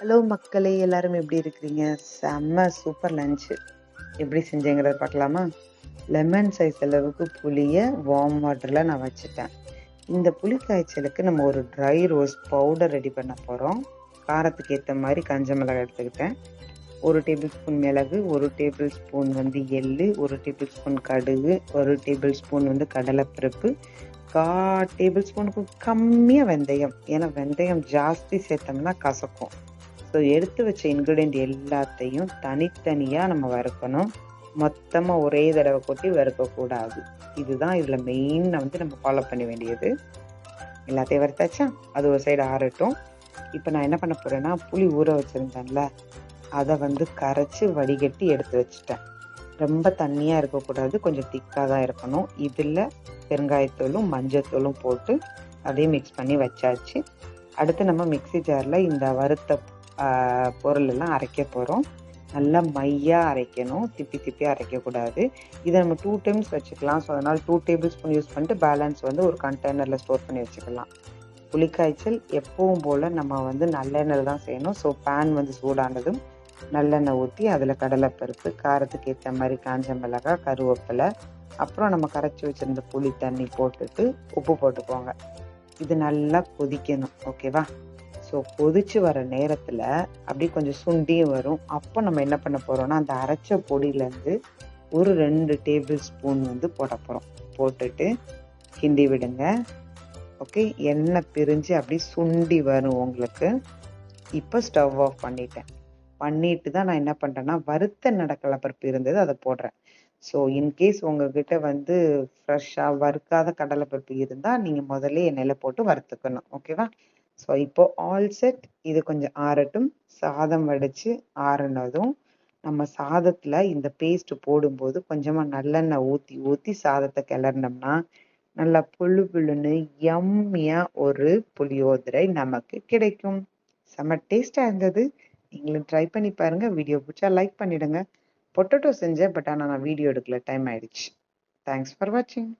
Hello மக்களே எல்லாரும் எப்படி இருக்கிறீங்க? செம்ம சூப்பர் லஞ்சு எப்படி செஞ்சேங்கிறத பார்க்கலாமா? லெமன் சைஸ் அளவுக்கு புளியை வார்ம் வாட்டரில் நான் வச்சுட்டேன். இந்த புளி காய்ச்சலுக்கு நம்ம ஒரு ட்ரை ரோஸ் பவுடர் ரெடி பண்ண போகிறோம் காரத்துக்கு ஏற்ற மாதிரி கஞ்ச மிளகாய் எடுத்துக்கிட்டேன். ஒரு டேபிள் ஸ்பூன் மிளகு ஒரு டேபிள் ஸ்பூன் வந்து எள்ளு ஒரு டேபிள் ஸ்பூன் கடுகு ஒரு டேபிள் ஸ்பூன் வந்து கடலைப்பருப்பு கா டேபிள் ஸ்பூனுக்கு கம்மியாக வெந்தயம். ஏன்னா வெந்தயம் ஜாஸ்தி சேர்த்தோம்னா கசக்கும். ஸோ எடுத்து வச்ச இன்க்ரீடியன்ட் எல்லாத்தையும் தனித்தனியாக நம்ம வறுக்கணும். மொத்தமாக ஒரே தடவை கொட்டி வறுக்கக்கூடாது. இதுதான் இதில் மெயின் வந்து நம்ம ஃபாலோ பண்ண வேண்டியது. எல்லாத்தையும் வறுத்தாச்சா? அது ஒரு சைடு ஆறட்டும். இப்போ நான் என்ன பண்ண போகிறேன்னா புளி ஊற வச்சுருந்தேன்ல அதை வந்து கரைச்சி வடிகட்டி எடுத்து வச்சுட்டேன். ரொம்ப தண்ணியாக இருக்கக்கூடாது கொஞ்சம் திக்காக தான் இருக்கணும். இதில் பெருங்காயத்தூளும் மஞ்சத்தூளும் போட்டு அதையும் மிக்ஸ் பண்ணி வச்சாச்சு. அடுத்து நம்ம மிக்சி ஜாரில் இந்த வறுத்த பொருள் எல்லாம் அரைக்க போகிறோம் நல்லா மையாக அரைக்கணும். திப்பி திப்பி அரைக்கக்கூடாது. இதை நம்ம டூ டைம்ஸ் வச்சுக்கலாம். ஸோ அதனால் டூ டேபிள் ஸ்பூன் யூஸ் பண்ணிட்டு பேலன்ஸ் வந்து ஒரு கண்டெய்னரில் ஸ்டோர் பண்ணி வச்சுக்கலாம். புளிக்காய்ச்சல் எப்பவும் போல் நம்ம வந்து நல்லெண்ணெய் தான் செய்யணும். ஸோ பேன் வந்து சூடானதும் நல்லெண்ணெய் ஊற்றி அதில் கடலைப்பருப்பு காரத்துக்கு ஏற்ற மாதிரி காஞ்ச மிளகாய் கருவேப்பிலை அப்புறம் நம்ம கரைச்சி வச்சுருந்த புளி தண்ணி போட்டுட்டு உப்பு போட்டுக்கோங்க. இது நல்லா கொதிக்கணும். ஓகேவா ஸோ கொதிச்சு வர நேரத்தில் அப்படியே கொஞ்சம் சுண்டியும் வரும். அப்போ நம்ம என்ன பண்ண போகிறோம்னா அந்த அரைச்ச பொடியிலேருந்து ஒரு ரெண்டு டேபிள் ஸ்பூன் வந்து போட போகிறோம் போட்டுட்டு கிண்டி விடுங்க. ஓகே? எண்ணெய் பிரிஞ்சு அப்படியே சுண்டி வரும் உங்களுக்கு. இப்போ ஸ்டவ் ஆஃப் பண்ணிட்டேன். பண்ணிட்டு தான் நான் என்ன பண்ணுறேன்னா வறுத்த நடக்கலை பருப்பு இருந்தது அதை போடுறேன். ஸோ இன்கேஸ் உங்ககிட்ட வந்து ஃப்ரெஷ்ஷாக வறுக்காத கடலைப்பருப்பு இருந்தால் நீங்கள் முதல்ல எண்ணெயில் போட்டு வறுத்துக்கணும். ஓகேவா ஸோ இப்போ ஆல் செட் இது கொஞ்சம் ஆறட்டும். சாதம் வடித்து ஆறினதும் நம்ம சாதத்தில் இந்த பேஸ்ட் போடும்போது கொஞ்சமாக நல்லெண்ணெய் ஊற்றி ஊற்றி சாதத்தை கிளறினோம்னா நல்லா புழு புழுன்னு எம்மியாக ஒரு புளியோதரை நமக்கு கிடைக்கும். செம்ம டேஸ்டாக இருந்தது. நீங்களும் ட்ரை பண்ணி பாருங்கள் வீடியோ பிடிச்சா லைக் பண்ணிவிடுங்க பொட்டேட்டோ செஞ்சேன் பட் ஆனால் நான் வீடியோ எடுக்கல. டைம் ஆயிடுச்சு. தேங்க்ஸ் ஃபார் வாட்சிங்